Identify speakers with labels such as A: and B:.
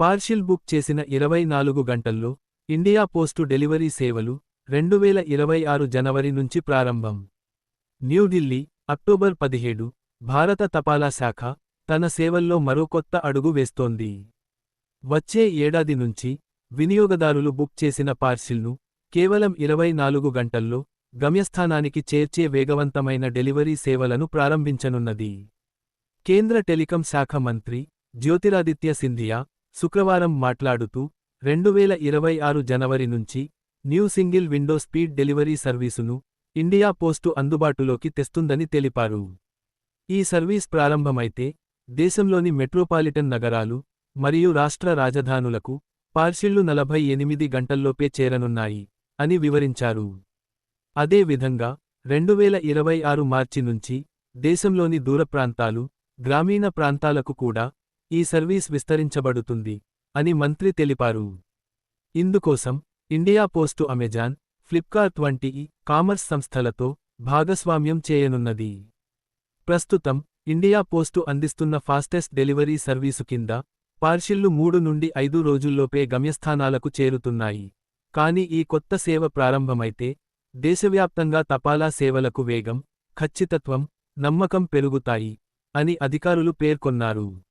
A: పార్షిల్ book చేసిన ఇరవై నాలుగు గంటల్లో ఇండియా పోస్టు డెలివరీ సేవలు రెండు వేల ఇరవై ఆరు జనవరి నుంచి ప్రారంభం. న్యూఢిల్లీ అక్టోబర్ పదిహేడు భారత తపాలా శాఖ తన సేవల్లో మరో కొత్త అడుగు వేస్తోంది. వచ్చే ఏడాది నుంచి వినియోగదారులు బుక్ చేసిన పార్సిల్ను కేవలం ఇరవై నాలుగు గంటల్లో గమ్యస్థానానికి చేర్చే వేగవంతమైన డెలివరీ సేవలను ప్రారంభించనున్నది. కేంద్ర టెలికం శాఖ మంత్రి జ్యోతిరాదిత్య సింధియా శుక్రవారం మాట్లాడుతూ రెండు వేల ఇరవై ఆరు జనవరి నుంచి new single window speed delivery సర్వీసును India post అందుబాటులోకి తెస్తుందని తెలిపారు. ఈ సర్వీస్ ప్రారంభమైతే దేశంలోని మెట్రోపాలిటన్ నగరాలు మరియు రాష్ట్ర రాజధానులకు పార్సిళ్ళు నలభై ఎనిమిది గంటల్లోపే చేరనున్నాయి అని వివరించారు. అదేవిధంగా రెండువేల ఇరవై ఆరు మార్చి నుంచి దేశంలోని దూర ప్రాంతాలు గ్రామీణ ప్రాంతాలకు కూడా ఈ సర్వీస్ విస్తరించబడుతుంది అని మంత్రి తెలిపారు. ఇందుకోసం ఇండియా పోస్టు అమెజాన్ ఫ్లిప్కార్ట్ వంటి కామర్స్ సంస్థలతో భాగస్వామ్యం చేయనున్నది. ప్రస్తుతం ఇండియా పోస్టు అందిస్తున్న ఫాస్టెస్ట్ డెలివరీ సర్వీసు కింద పార్షిల్లు మూడు నుండి ఐదు రోజుల్లోపే గమ్యస్థానాలకు చేరుతున్నాయి. కాని ఈ కొత్త సేవ ప్రారంభమైతే దేశవ్యాప్తంగా తపాలా సేవలకు వేగం ఖచ్చితత్వం నమ్మకం పెరుగుతాయి అని అధికారులు పేర్కొన్నారు.